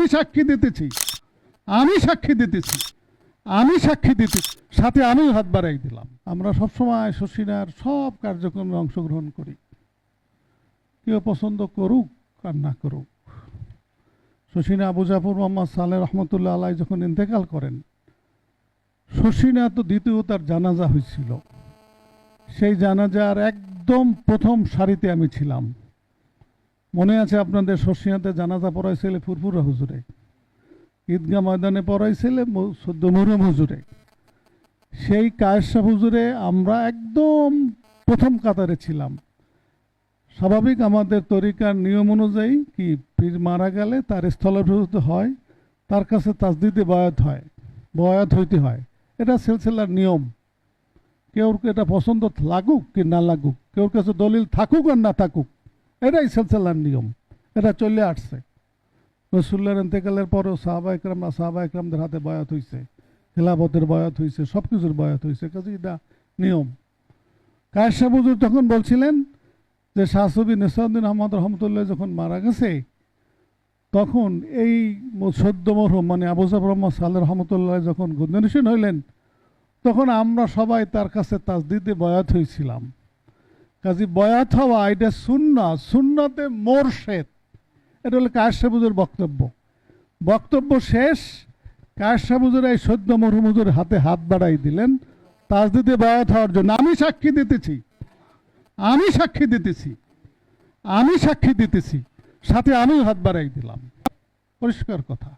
আমি সাক্ষী দিতেছি। আমি সাক্ষী দিতেছি। আমি সাক্ষী দিতেছি। সাথে আমিও হাত বাড়াই দিলাম। আমরা সবসময় শশীনার সব কার্যক্রমে অংশগ্রহণ করি। কেউ পছন্দ করুক আর না করুক। শশীনা আবু জাফর মোহাম্মদ সালে রহমতুল্লাহ আলাই যখন ইন্তেকাল করেন, শশীনা তো দ্বিতীয় তার জানাজা হয়েছিল। সেই জানাজার একদম প্রথম সারিতে আমি ছিলাম। মনে আছে আপনাদের শশীনাতে জানাজা পড়াইছিলে ফুরফুরা হুজুরে? ঈদগাহ ময়দানে পড়াইছিলে সদ্য মুহরম হুজুরে? সেই কায়েশা হুজুরে আমরা একদম প্রথম কাতারে ছিলাম। স্বাভাবিক আমাদের তরিকার নিয়ম অনুযায়ী কি পীর মারা গেলে তার স্থলাভিষিক্ত হয়, তার কাছে তাজদিদে বয়াত হয়, বয়াত হইতে হয়। এটা সিলসিলার নিয়ম। কেউ এটা পছন্দ লাগুক কি না লাগুক কেউর কাছে দলিল থাকুক আর না থাকুক এটাই সিলসিলার নিয়ম। এটা চলে আসছে। রসুল্লার ইন্তেকালের পরেও সাহাবা ইকরাম সাহাবা ইকরামদের হাতে বয়াত হয়েছে খেলাফতের বয়াত হয়েছে সব কিছুর বয়াত হয়েছে কাজে এটা নিয়ম। কায়েশা বুজুর তখন বলছিলেন যে শাহসবি নেসাউদ্দিন আহমদ রহমতুল্লাহ যখন মারা গেছে, তখন এই সদ্য মরহুম মানে আবু জাফর রহমদ সাল্লাহ রহমতুল্লাহ যখন গুঞ্জনিসীন হইলেন, তখন আমরা সবাই তার কাছে তাজদিদে বয়াত হয়েছিলাম কাজী বয়াত হওয়া, এটা সুন্না, সুন্নতে মোরশেদ। এটা হলো কায়ের সাবুজের বক্তব্য। বক্তব্য শেষ কায়ের সাবুজের এই সদ্য মরহুম হুজুর হাতে হাত বাড়াই দিলেন। তাজদিদে বয়াত হওয়ার জন্য আমি সাক্ষী দিতেছি। আমি সাক্ষী দিতেছি। আমি সাক্ষী দিতেছি। সাথে আমিও হাত বাড়াই দিলাম। পরিষ্কার কথা।